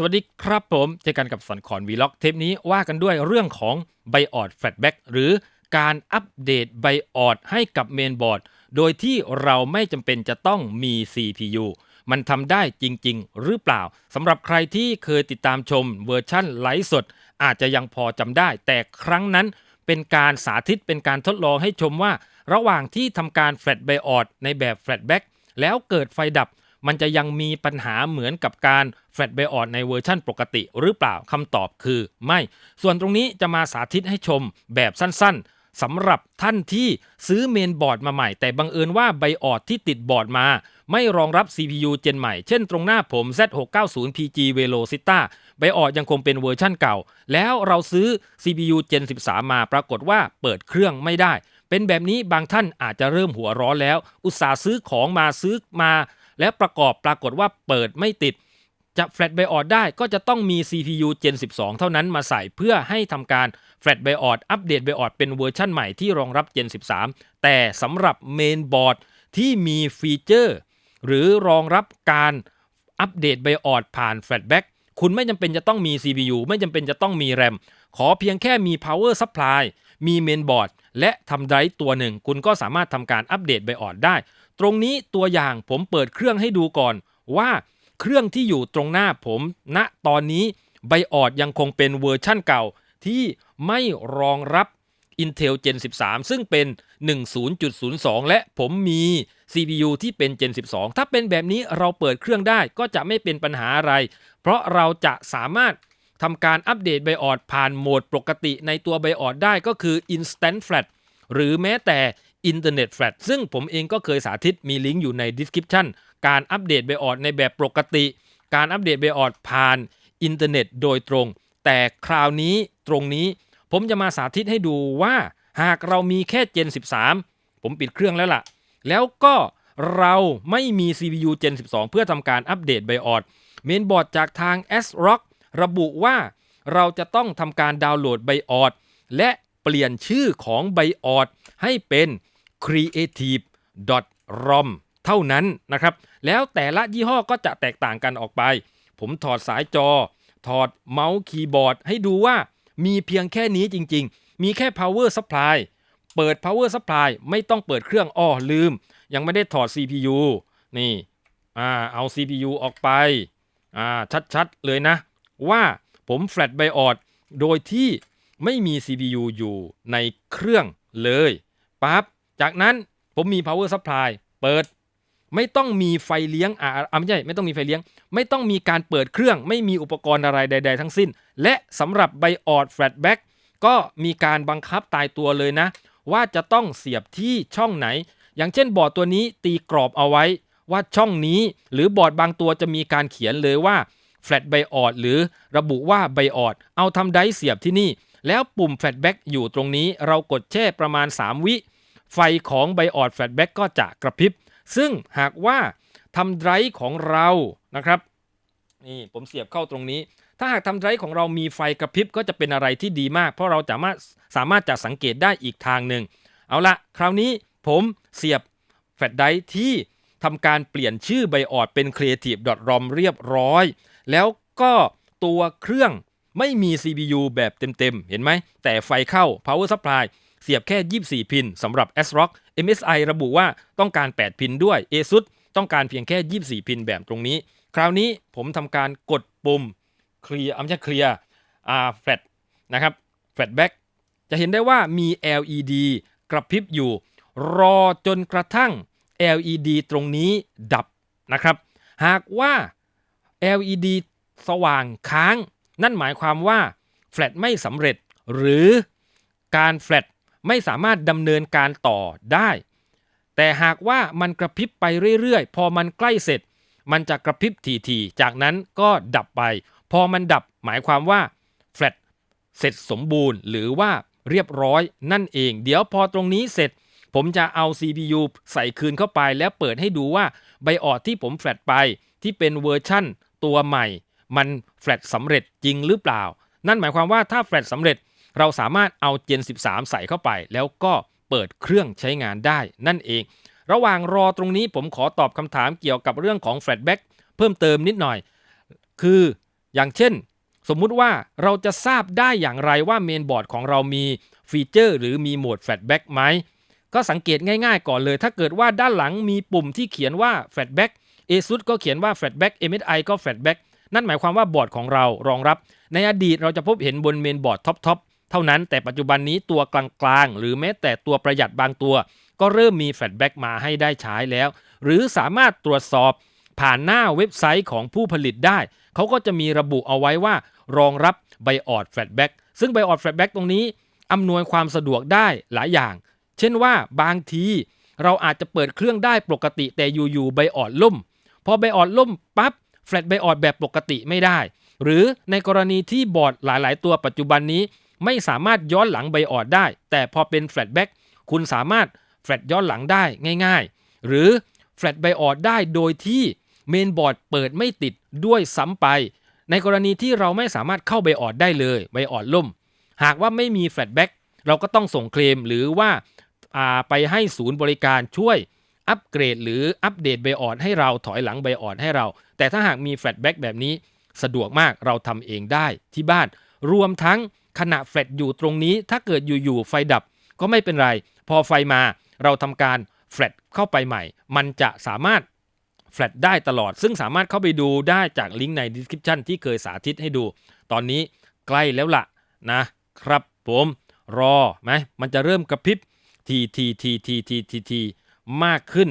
สวัสดีครับผมเจอกันกับสันคอนวีล็อกเทปนี้ว่ากันด้วยเรื่องของไบออดแฟลชแบ็กหรือการอัปเดตไบออดให้กับเมนบอร์ดโดยที่เราไม่จำเป็นจะต้องมี CPU มันทำได้จริง ๆ หรือเปล่าสำหรับใครที่เคยติดตามชมเวอร์ชั่นไลฟ์สด อาจจะยังพอจำได้ แต่ครั้งนั้นเป็นการสาธิตเป็นการทดลองให้ชมว่า ระหว่างที่ทำการแฟลชไบออดในแบบแฟลชแบ็กแล้วเกิดไฟดับ มันจะยังมีปัญหาเหมือนกับการแฟลชไบออดในเวอร์ชั่นปกติหรือเปล่าคำตอบคือไม่ ส่วนตรงนี้จะมาสาธิตให้ชมแบบสั้นๆสำหรับท่านที่ซื้อเมนบอร์ดมาใหม่ แต่บังเอิญว่าไบออดที่ติดบอร์ดมา ไม่รองรับ CPU เจนใหม่ เช่นตรงหน้าผม Z690PG Velocita ไบออดยังคงเป็นเวอร์ชั่นเก่า แล้วเราซื้อ CPU Gen 13 มาปรากฏว่าเปิดเครื่องไม่ได้เป็นแบบนี้บางท่านอาจจะเริ่มหัวร้อนแล้ว อุตส่าห์ซื้อของมาซื้อมา และประกอบปรากฏว่าเปิดไม่ติด จะแฟลชไบออดได้ก็จะต้องมี CPU Gen 12 เท่านั้นมาใส่เพื่อให้ทำการแฟลชไบออดอัปเดตไบออดเป็นเวอร์ชั่นใหม่ที่รองรับ Gen 13 แต่สำหรับเมนบอร์ดที่มีฟีเจอร์ หรือรองรับการอัปเดตไบออดผ่านแฟลชแบ็กคุณไม่จำเป็นจะต้องมี CPU ไม่จำเป็นจะต้องมีแรมขอเพียงแค่มี power supply มีเมนบอร์ดและทำไดรฟ์ตัวหนึ่ง คุณก็สามารถทำการอัปเดตไบออดได้ ตรงนี้ตัวอย่างผมเปิดเครื่องให้ดูก่อน ว่าเครื่องที่อยู่ตรงหน้าผมณตอนนี้ไบออดยังคงเป็นเวอร์ชั่นเก่าที่ไม่รองรับ Intel Gen 13 ซึ่งเป็น 10.02 และผมมี CPU ที่เป็น Gen 12 ถ้าเป็นแบบนี้เราเปิดเครื่องได้ก็จะไม่เป็นปัญหาอะไร เพราะเราจะสามารถทำการอัปเดตไบออดผ่านโหมดปกติในตัวไบออดได้ก็คือ Instant Flash หรือแม้แต่ Internet Flash ซึ่งผมเองก็เคยสาธิตมีลิงก์อยู่ใน description การอัปเดตไบออดในแบบปกติ การอัปเดตไบออดผ่านอินเทอร์เน็ตโดยตรง แต่คราวนี้ตรงนี้ผมจะมาสาธิตให้ดูว่าหากเรามีแค่ Gen 13 ผมปิดเครื่องแล้วล่ะ แล้วก็เราไม่มี CPU Gen 12 เพื่อทำการอัปเดตไบออดเมนบอร์ดจากทาง ASRock ระบุว่าเราจะต้องทำการดาวน์โหลดไบออดและเปลี่ยนชื่อของไบออดให้เป็น creative.rom เท่านั้นนะครับ แล้วแต่ละยี่ห้อก็จะแตกต่างกันออกไป ผมถอดสายจอ ถอดเมาส์คีย์บอร์ด ให้ดูว่ามีเพียงแค่นี้จริง ๆ มีแค่ power supply เปิด power supply ไม่ต้องเปิดเครื่องอ้อลืม ยังไม่ได้ถอด CPU นี่อ่าเอา CPU ออกไปอ่าชัดๆ เลยนะ ว่าผมแฟลชไบออดโดยที่ไม่มี CPU อยู่ในเครื่องเลยปั๊บ จากนั้นผมมี power supply เปิด ไม่ต้องมีไฟเลี้ยงอ่าไม่ใช่ไม่ต้องมีไฟเลี้ยง ไม่ต้องมีการเปิดเครื่อง ไม่มีอุปกรณ์อะไรใด ๆ ทั้งสิ้น และสำหรับไบออดแฟลชแบ็กก็มีการบังคับตายตัวเลยนะ ว่าจะต้องเสียบที่ช่องไหน อย่างเช่นบอร์ดตัวนี้ตีกรอบเอาไว้ ว่าช่องนี้หรือบอร์ดบางตัวจะมีการเขียนเลยว่าแฟลชไบออดหรือระบุว่าไบออดเอาทำไดเสียบที่นี่ แล้วปุ่มแฟลชแบ็กอยู่ตรงนี้เรากดแช่ประมาณ 3 วิ ไฟของไบออดแฟลชแบ็กก็จะกระพริบ ซึ่งหากว่าทำไดรฟ์ของเรานะครับนี่ผมเสียบเข้าตรงนี้ ถ้าหากทำไดรฟ์ของเรามีไฟกระพริบก็จะเป็นอะไรที่ดีมาก เพราะเราสามารถสามารถจะสังเกตได้อีกทางหนึ่ง เอาละคราวนี้ผมเสียบแฟลชไดรฟ์ที่ทำการเปลี่ยนชื่อไบออดเป็น creative.rom เรียบร้อย แล้วก็ตัวเครื่องไม่มี CPU แบบเต็มๆ เห็นไหม แต่ไฟเข้า power supply เสียบแค่ 24 พินสำหรับ ASRock MSI ระบุว่าต้องการ 8 พินด้วย ASUS ต้องการเพียงแค่ 24 พินแบบตรงนี้ คราวนี้ผมทำการกดปุ่มเคลียร์ไม่ใช่เคลียร์อ่าแฟลชนะครับแฟลชแบ็กจะเห็นได้ว่ามี LED กระพริบอยู่ รอจนกระทั่ง LED ตรงนี้ดับนะครับ หากว่า LED สว่างค้าง นั่นหมายความว่าแฟลชไม่สำเร็จ หรือการแฟลช ไม่สามารถดำเนินการต่อได้ แต่หากว่ามันกระพริบไปเรื่อยๆ พอมันใกล้เสร็จ มันจะกระพริบทีๆ จากนั้นก็ดับไป พอมันดับหมายความว่าแฟลชเสร็จสมบูรณ์หรือว่าเรียบร้อยนั่นเอง เดี๋ยวพอตรงนี้เสร็จ ผมจะเอา CPU ใส่คืนเข้าไป แล้วเปิดให้ดูว่าไบออดที่ผมแฟลชไปที่เป็นเวอร์ชั่นตัวใหม่ มันแฟลชสำเร็จจริงหรือเปล่า นั่นหมายความว่าถ้าแฟลชสำเร็จ เราสามารถเอา Gen 13 ใส่เข้าไป แล้วก็เปิดเครื่องใช้งานได้นั่นเอง ระหว่างรอตรงนี้ผมขอตอบคำถามเกี่ยวกับเรื่องของแฟลชแบ็กเพิ่มเติมนิดหน่อย คืออย่างเช่น สมมุติว่าเราจะทราบได้อย่างไรว่าเมนบอร์ดของเรามีฟีเจอร์ หรือมีโหมดแฟลชแบ็กไหมก็สังเกตง่ายๆก่อนเลย ถ้าเกิดว่าด้านหลังมีปุ่มที่เขียนว่าแฟลชแบ็ก ASUS ก็เขียนว่าแฟลชแบ็ก MSI ก็แฟลชแบ็กนั่นหมายความว่าบอร์ดของเรารองรับ ในอดีตเราจะพบเห็นบนเมนบอร์ดท็อป เท่านั้นแต่ปัจจุบันนี้ตัวกลางๆ หรือแม้แต่ตัวประหยัดบางตัว ก็เริ่มมีแฟลชแบ็กมาให้ได้ใช้แล้ว หรือสามารถตรวจสอบผ่านหน้าเว็บไซต์ของผู้ผลิตได้ เขาก็จะมีระบุเอาไว้ว่า รองรับไบออดแฟลชแบ็กซึ่งไบออดแฟลชแบ็กตรงนี้อำนวยความสะดวกได้หลายอย่าง เช่นว่าบางที เราอาจจะเปิดเครื่องได้ปกติแต่อยู่ๆไบออดล่ม พอไบออดล่มปั๊บแฟลชไบออดแบบปกติไม่ได้ หรือในกรณีที่บอร์ดหลาย ๆ ตัวปัจจุบันนี้ ไม่สามารถย้อนหลังไบออดได้ แต่พอเป็นแฟลชแบ็กคุณสามารถแฟลชย้อนหลังได้ง่าย ๆ หรือแฟลชไบออดได้โดยที่เมนบอร์ดเปิดไม่ติดด้วยซ้ำไป ในกรณีที่เราไม่สามารถเข้าไบออดได้เลยไบออดล่ม หากว่าไม่มีแฟลชแบ็กเราก็ต้องส่งเคลมหรือว่าไปให้ศูนย์บริการช่วยอัปเกรด หรืออัปเดตไบออดให้เราถอยหลังไบออดให้เรา แต่ถ้าหากมีแฟลชแบ็กแบบนี้สะดวกมากเราทำเองได้ที่บ้าน รวมทั้ง ขณะแฟลชอยู่ตรงนี้ ถ้าเกิดอยู่ๆไฟดับก็ไม่เป็นไร พอไฟมาเราทำการแฟลชเข้าไปใหม่ มันจะสามารถแฟลชได้ตลอด ซึ่งสามารถเข้าไปดูได้จากลิงก์ใน description ที่เคยสาธิตให้ดู ตอนนี้ใกล้แล้วล่ะนะครับผมรอไหมมันจะเริ่มกระพริบทีทีทีทีทีทีทีมากขึ้น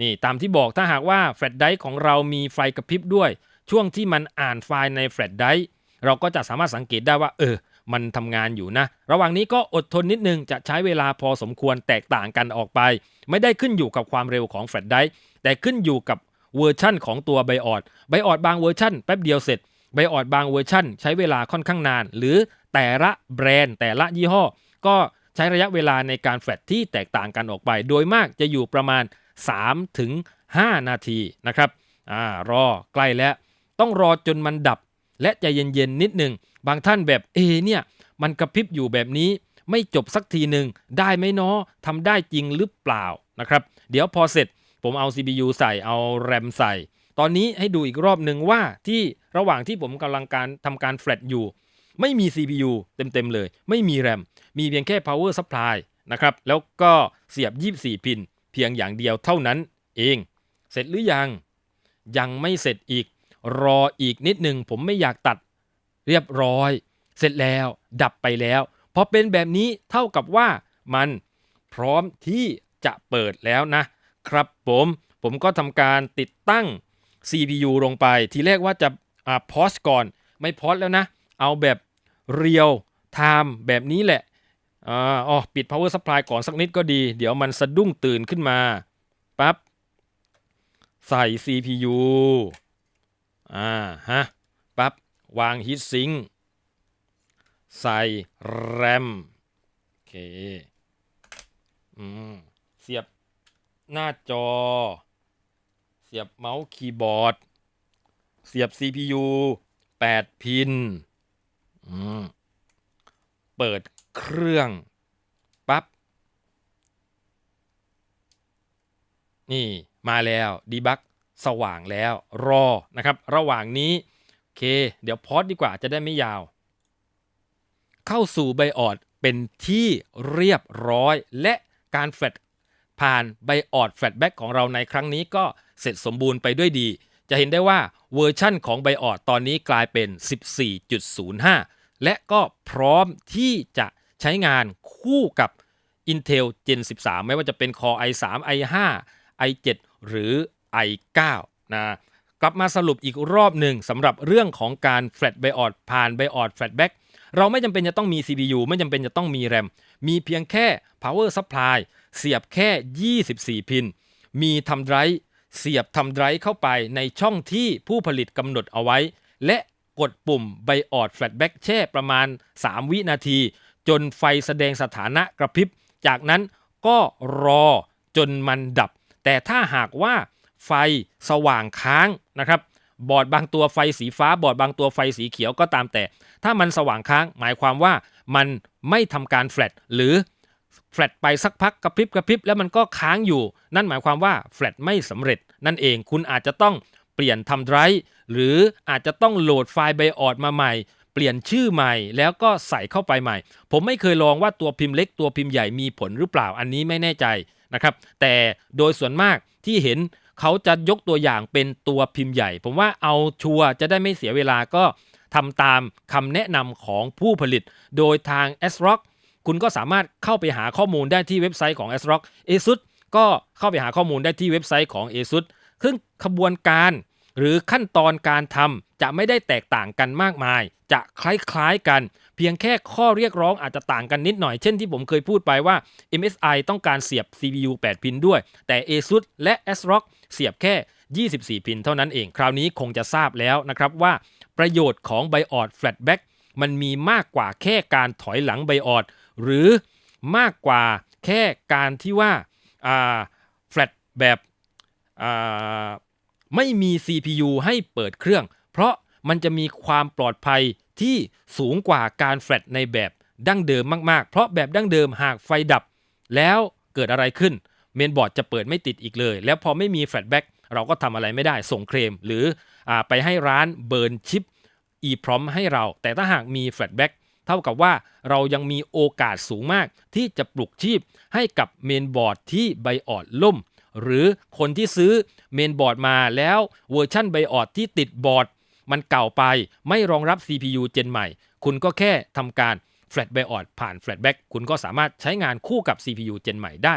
นี่ตามที่บอกถ้าหากว่าแฟลชไดร์ของเรามีไฟกระพริบด้วย ช่วงที่มันอ่านไฟล์ในแฟลชไดร์เราก็จะสามารถสังเกตได้ว่า เออ มันทำงานอยู่นะ ระหว่างนี้ก็อดทนนิดนึงจะใช้เวลาพอสมควรแตกต่างกันออกไป ไม่ได้ขึ้นอยู่กับความเร็วของแฟลชไดร์แต่ขึ้นอยู่กับเวอร์ชั่นของตัวไบออดไบออดบางเวอร์ชั่นแป๊บเดียวเสร็จไบออดบางเวอร์ชั่น ใช้เวลาค่อนข้างนาน หรือแต่ละแบรนด์แต่ละยี่ห้อ ก็ใช้ระยะเวลาในการแฟลชที่แตกต่างกันออกไป โดยมากจะอยู่ประมาณ 3 ถึง 5 นาทีนะครับอ่ารอใกล้แล้ว ต้องรอจนมันดับและใจเย็นๆนิดหนึ่ง บางท่านแบบเอเนี่ยมันกระพริบอยู่แบบนี้ ไม่จบสักทีหนึ่งได้ไหมเนาะทำได้จริงหรือเปล่านะครับ เดี๋ยวพอเสร็จผมเอา CPU ใส่เอา RAM ใส่ ตอนนี้ให้ดูอีกรอบหนึ่งว่าที่ระหว่างที่ผมกำลังการทำการแฟลชอยู่ ไม่มี CPU เต็มๆเลย ไม่มี RAM มีเพียงแค่ power supply นะครับแล้วก็เสียบ 24 พิน เพียงอย่างเดียวเท่านั้นเอง เสร็จหรือยัง ยังไม่เสร็จอีก รออีกนิดหนึ่งผมไม่อยากตัด เรียบร้อย เสร็จแล้วดับไปแล้วพอเป็นแบบนี้เท่ากับว่ามันพร้อมที่จะเปิดแล้วนะครับผมผมก็ทำการติดตั้ง CPU ลงไป ทีแรกว่าจะอ่าพอสก่อนไม่พอสแล้วนะ เอาแบบเรียวไทม์แบบนี้แหละอ่าอ๋อปิด power supply ก่อนสักนิดก็ดี เดี๋ยวมันสะดุ้งตื่นขึ้นมาปั๊บใส่ CPU อ่าฮะปั๊บ วาง heat sink ใส่ RAM โอเคอืมเสียบหน้าจอ เสียบเมาส์คีย์บอร์ด เสียบ CPU 8 พินอืมเปิดเครื่องปั๊บนี่มาแล้วดีบักสว่างแล้วรอนะครับ ระหว่างนี้ เค เดี๋ยวพอดดีกว่าจะได้ไม่ยาว เข้าสู่ไบออดเป็นที่เรียบร้อย และการแฟลชผ่านไบออดแฟลชแบ็กของเราในครั้งนี้ก็เสร็จสมบูรณ์ไปด้วยดี จะเห็นได้ว่าเวอร์ชั่นของไบออดตอนนี้กลายเป็น 14.05 และก็พร้อมที่จะใช้งานคู่กับ Intel Gen 13 ไม่ว่าจะเป็น Core i3 i5 i7 หรือ i9 นะ กลับมาสรุปอีกรอบหนึ่งสำหรับเรื่องของการแฟลชไบออดผ่านไบออดแฟลชแบ็กเราไม่จำเป็นจะต้องมี CPU ไม่จำเป็นจะต้องมี RAM มีเพียงแค่ power supply เสียบแค่ 24 พิน มีทำไดรฟ์เสียบทำไดรฟ์เข้าไปในช่องที่ผู้ผลิตกำหนดเอาไว้ และกดปุ่มไบออดแฟลชแบ็กแช่ประมาณ 3 วินาที จนไฟแสดงสถานะกระพริบ จากนั้นก็รอจนมันดับ แต่ถ้าหากว่า ไฟสว่างค้างนะครับบอร์ดบางตัวไฟสีฟ้า บอร์ดบางตัวไฟสีเขียวก็ตามแต่ ถ้ามันสว่างค้าง หมายความว่ามันไม่ทำการแฟลชหรือแฟลชไปสักพักกระพริบกระพริบแล้วมันก็ค้างอยู่ นั่นหมายความว่าแฟลชไม่สำเร็จ นั่นเองคุณอาจจะต้องเปลี่ยนทำไดรฟ์หรืออาจจะต้องโหลดไฟล์ไบออดมาใหม่ เปลี่ยนชื่อใหม่แล้วก็ใส่เข้าไปใหม่ ผมไม่เคยลองว่าตัวพิมพ์เล็กตัวพิมพ์ใหญ่มีผลหรือเปล่าอันนี้ไม่แน่ใจนะครับแต่โดยส่วนมากที่เห็น เขาจะยกตัวอย่างเป็นตัวพิมพ์ใหญ่ ผมว่าเอาชัวจะได้ไม่เสียเวลาก็ทำตามคำแนะนำของผู้ผลิต โดยทาง s r o c k คุณก็สามารถเข้าไปหาข้อมูลได้ที่เว็บไซต์ของ s r o c k ASUS ก็เข้าไปหาข้อมูลได้ที่เว็บไซต์ของ ASUS ซึ่งขบวนการหรือขั้นตอนการทำจะไม่ได้แตกต่างกันมากมาย จะคล้ายๆกัน เพียงแค่ข้อเรียกร้องอาจจะต่างกันนิดหน่อย เช่นที่ผมเคยพูดไปว่า MSI ต้องการเสียบ CPU 8 พินด้วย แต่ ASUS และ ASRock เสียบแค่ 24 พินเท่านั้นเอง คราวนี้คงจะทราบแล้วนะครับว่าประโยชน์ของไบออด Flatback มันมีมากกว่าแค่การถอยหลังไบออดหรือมากกว่าแค่การที่ว่าอ่า flat แบบไม่มี CPU ให้เปิดเครื่อง เพราะมันจะมีความปลอดภัย ที่สูงกว่าการแฟลตในแบบดั้งเดิมมากๆ เพราะแบบดั้งเดิมหากไฟดับ แล้วเกิดอะไรขึ้น เมนบอร์ดจะเปิดไม่ติดอีกเลย แล้วพอไม่มีแฟลชแบ็กเราก็ทำอะไรไม่ได้ส่งเคลม หรืออไปให้ร้านเบิร์นชิป EPROM ให้เรา แต่ถ้าหากมีแฟลชแบ็กเท่ากับว่าเรายังมีโอกาสสูงมาก ที่จะปลุกชีพให้กับเมนบอร์ดที่ไบออดล่ม หรือคนที่ซื้อเมนบอร์ดมาแล้วเวอร์ชั่นไบออดที่ติดบอร์ด มันเก่าไปไม่รองรับ CPU เจนใหม่ คุณก็แค่ทำการ Flat b i o d ผ่าน Flatback คุณก็สามารถใช้งานคู่กับ CPU เจนใหม่ได้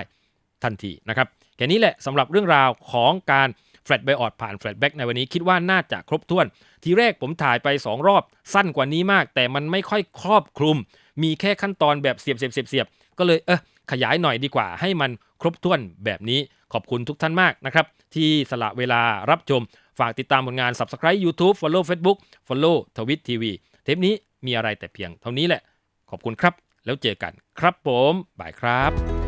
ทันทีนะครับแค่นี้แหละสำหรับเรื่องราวของการ Flat b i o d ผ่าน Flatback ในวันนี้คิดว่าน่าจะครบถ้วน ทีแรกผมถ่ายไป 2 รอบสั้นกว่านี้มาก แต่มันไม่ค่อยครอบคลุม มีแค่ขั้นตอนแบบเสียบเสียบเสียบเสียบก็เลยเออขยายหน่อยดีกว่าให้มันครบถ้วนแบบนี้ขอบคุณทุกท่านมากนะครับที่สละเวลารับชม ฝากติดตามผลงาน Subscribe YouTube Follow Facebook Follow ทวิตทีวีเทปนี้มีอะไรแต่เพียงเท่านี้แหละ ขอบคุณครับ แล้วเจอกันครับผมบายครับ